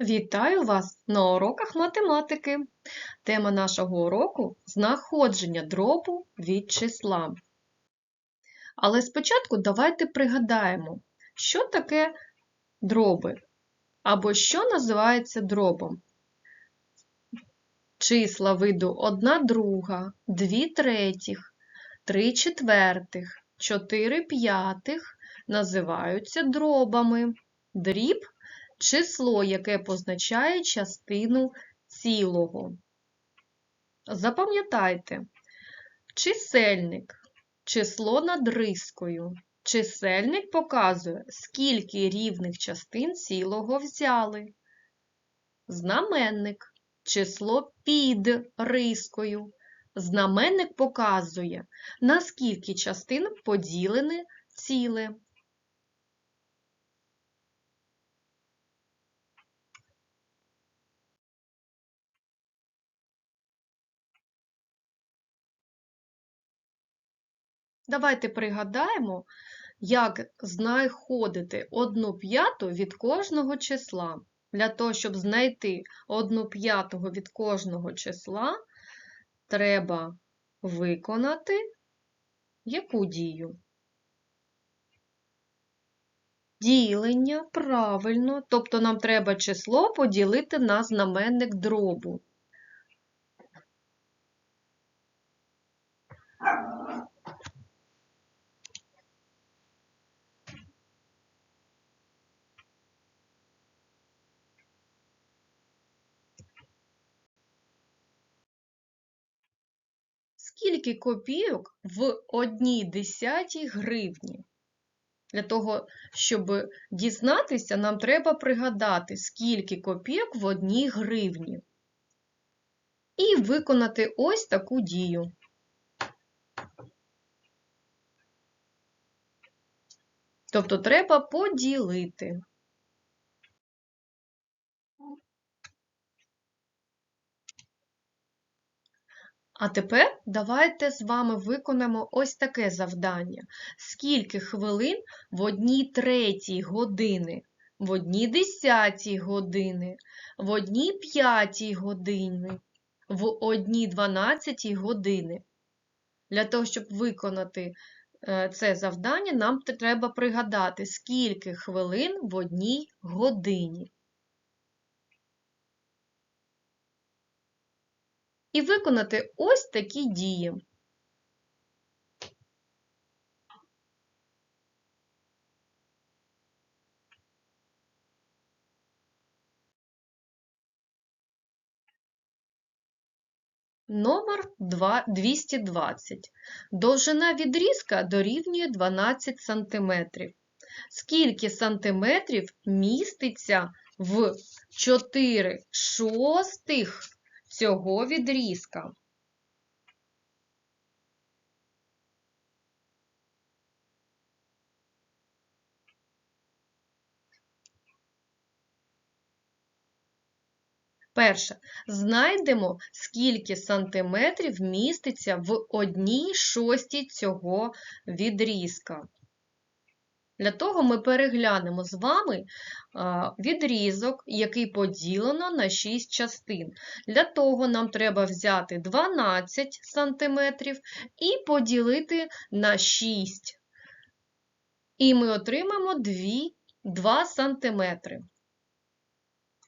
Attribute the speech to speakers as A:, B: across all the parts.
A: Вітаю вас на уроках математики. Тема нашого уроку знаходження дробу від числа. Але спочатку давайте пригадаємо, що таке дроби або що називається дробом. Числа виду 1 друга, 2 третіх, 3 четвертих, 4 п'ятих називаються дробами. Дріб число, яке позначає частину цілого. Запам'ятайте, чисельник число над рискою. Чисельник показує, скільки рівних частин цілого взяли. Знаменник число під рискою. Знаменник показує, на скільки частин поділене ціле. Давайте пригадаємо, як знаходити одну п'яту від кожного числа. Для того, щоб знайти одну п'яту від кожного числа, треба виконати яку дію? Ділення, правильно, тобто нам треба число поділити на знаменник дробу. Скільки копійок в одній десятій гривні? Для того, щоб дізнатися, нам треба пригадати, скільки копійок в одній гривні. І виконати ось таку дію. Тобто треба поділити. А тепер давайте з вами виконаємо ось таке завдання. Скільки хвилин в одній третій години, в одній десятій години, в одній п'ятій години, в одній дванадцятій години. Для того, щоб виконати е, це завдання, нам треба пригадати, скільки хвилин в одній годині. І виконати ось такі дії. Номер 220. Довжина відрізка дорівнює 12 см. Скільки сантиметрів міститься в 4 шостих цього відрізка. Перше. Знайдемо, скільки сантиметрів міститься в одній шостій цього відрізка. Для того ми переглянемо з вами відрізок, який поділено на 6 частин. Для того нам треба взяти 12 см і поділити на 6. І ми отримаємо 2, 2 см.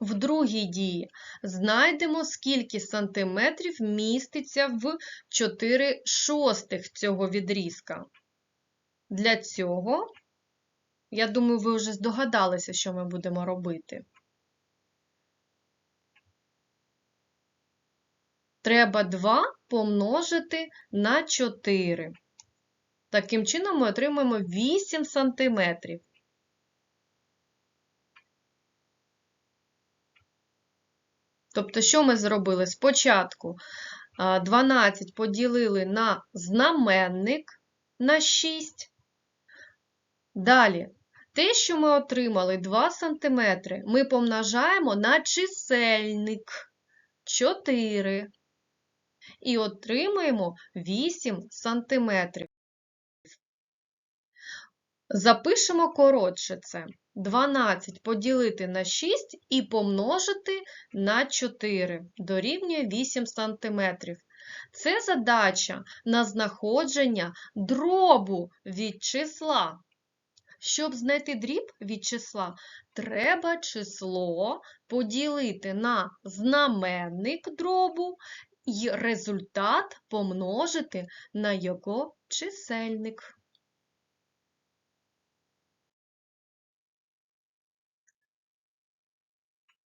A: В другій дії знайдемо, скільки сантиметрів міститься в 4 шостих цього відрізка. Для цього я думаю, ви вже здогадалися, що ми будемо робити. Треба 2 помножити на 4. Таким чином ми отримаємо 8 сантиметрів. Тобто, що ми зробили? Спочатку 12 поділили на знаменник на 6. Далі те, що ми отримали 2 см, ми помножаємо на чисельник 4 і отримаємо 8 см. Запишемо коротше це. 12 поділити на 6 і помножити на 4 дорівнює 8 см. Це задача на знаходження дробу від числа. Щоб знайти дріб від числа, треба число поділити на знаменник дробу і результат помножити на його чисельник.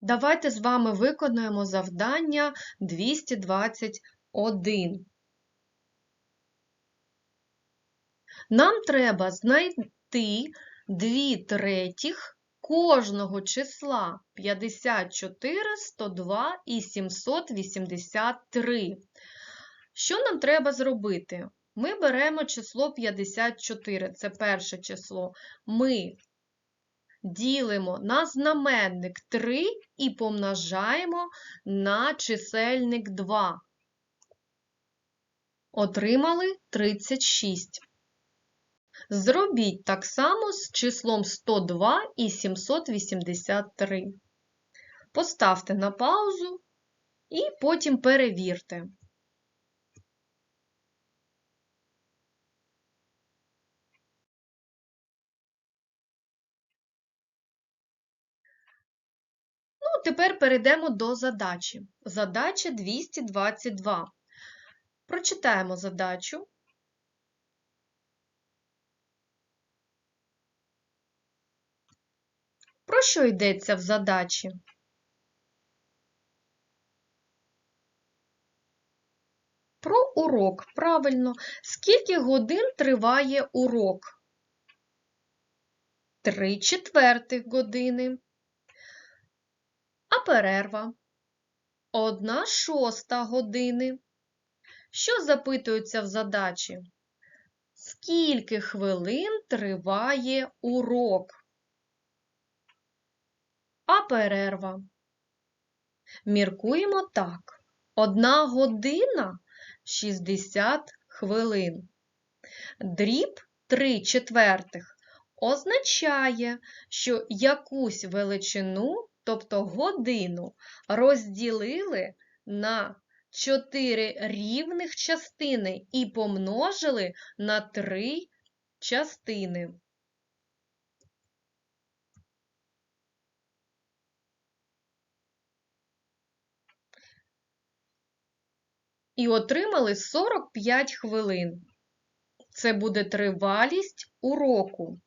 A: Давайте з вами виконуємо завдання 221. Нам треба знайти 2 третіх кожного числа 54, 102 і 783. Що нам треба зробити? Ми беремо число 54, це перше число. Ми ділимо на знаменник 3 і помножаємо на чисельник 2. Отримали 36. Зробіть так само з числом 102 і 783. Поставте на паузу і потім перевірте. Ну, тепер перейдемо до задачі. Задача 222. Прочитаємо задачу. Про що йдеться в задачі? Про урок. Правильно. Скільки годин триває урок? Три четвертих години. А перерва? Одна шоста години. Що запитується в задачі? Скільки хвилин триває урок? Перерва? Міркуємо так. Одна година 60 хвилин. Дріб 3 четвертих означає, що якусь величину, тобто годину, розділили на 4 рівних частини і помножили на 3 частини. І отримали 45 хвилин. Це буде тривалість уроку.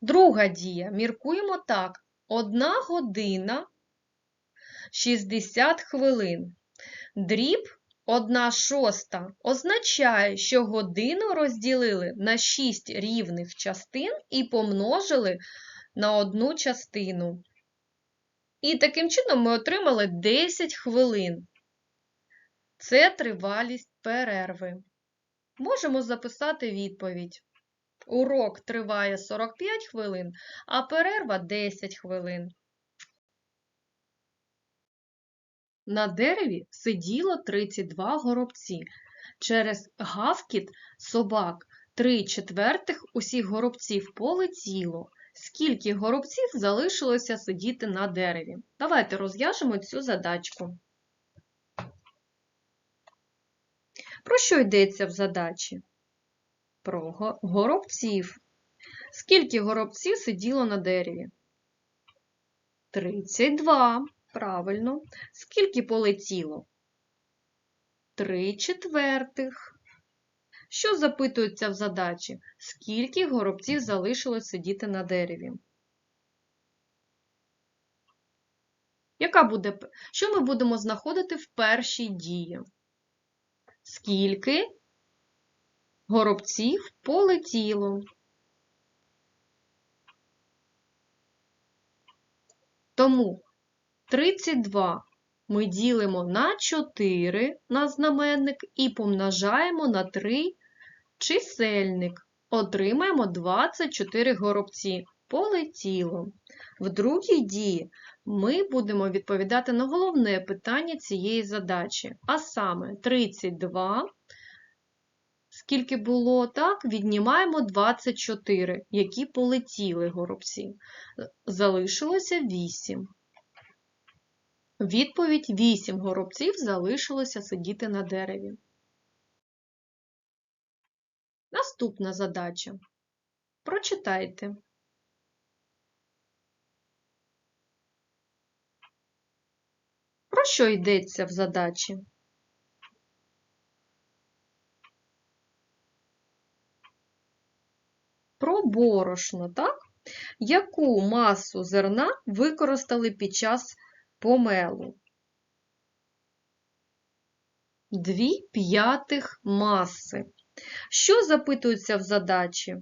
A: Друга дія. Міркуємо так. Одна година 60 хвилин. Дріб 1 шоста означає, що годину розділили на 6 рівних частин і помножили на одну частину. І таким чином ми отримали 10 хвилин. Це тривалість перерви. Можемо записати відповідь. Урок триває 45 хвилин, а перерва 10 хвилин. На дереві сиділо 32 горобці. Через гавкіт собак 3 четвертих усіх горобців полетіло. Скільки горобців залишилося сидіти на дереві? Давайте розв'яжемо цю задачку. Про що йдеться в задачі? Про горобців. Скільки горобців сиділо на дереві? 32. Правильно. Скільки полетіло? 3 четвертих. Що запитується в задачі? Скільки горобців залишилось сидіти на дереві? Яка буде, Що ми будемо знаходити в першій дії? Скільки горобців полетіло? Тому 32 ми ділимо на 4 на знаменник і помножаємо на 3 чисельник. Отримаємо 24 горобці. Полетіло. В другій дії ми будемо відповідати на головне питання цієї задачі, а саме 32. скільки було, так, віднімаємо 24, які полетіли горобці. Залишилося 8. Відповідь 8 горобців залишилося сидіти на дереві. Наступна задача. Прочитайте. Про що йдеться в задачі? Про борошно, так? Яку масу зерна використали під час помелу? Дві п'ятих маси. Що запитується в задачі?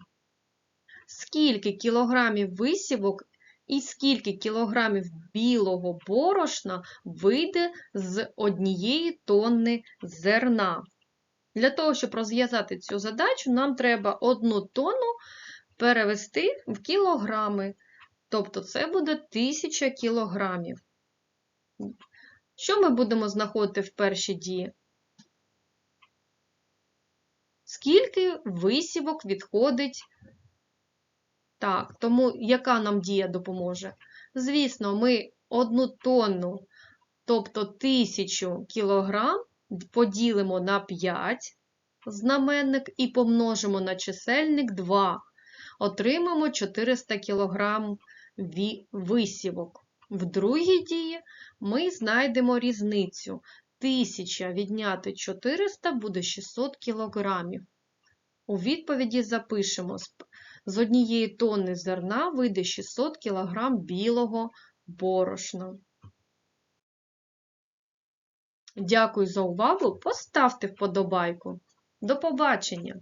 A: Скільки кілограмів висівок і скільки кілограмів білого борошна вийде з однієї тонни зерна? Для того, щоб розв'язати цю задачу, нам треба одну тонну перевести в кілограми. Тобто це буде 1000 кілограмів. Що ми будемо знаходити в першій дії? Скільки висівок відходить? Так, тому яка нам дія допоможе? Звісно, ми одну тонну, тобто 1000 кілограм, поділимо на 5 знаменник і помножимо на чисельник 2. Отримаємо 400 кг висівок. В другій дії ми знайдемо різницю. 1000 відняти 400 буде 600 кг. У відповіді запишемо, з однієї тонни зерна вийде 600 кг білого борошна. Дякую за увагу. Поставте вподобайку. До побачення!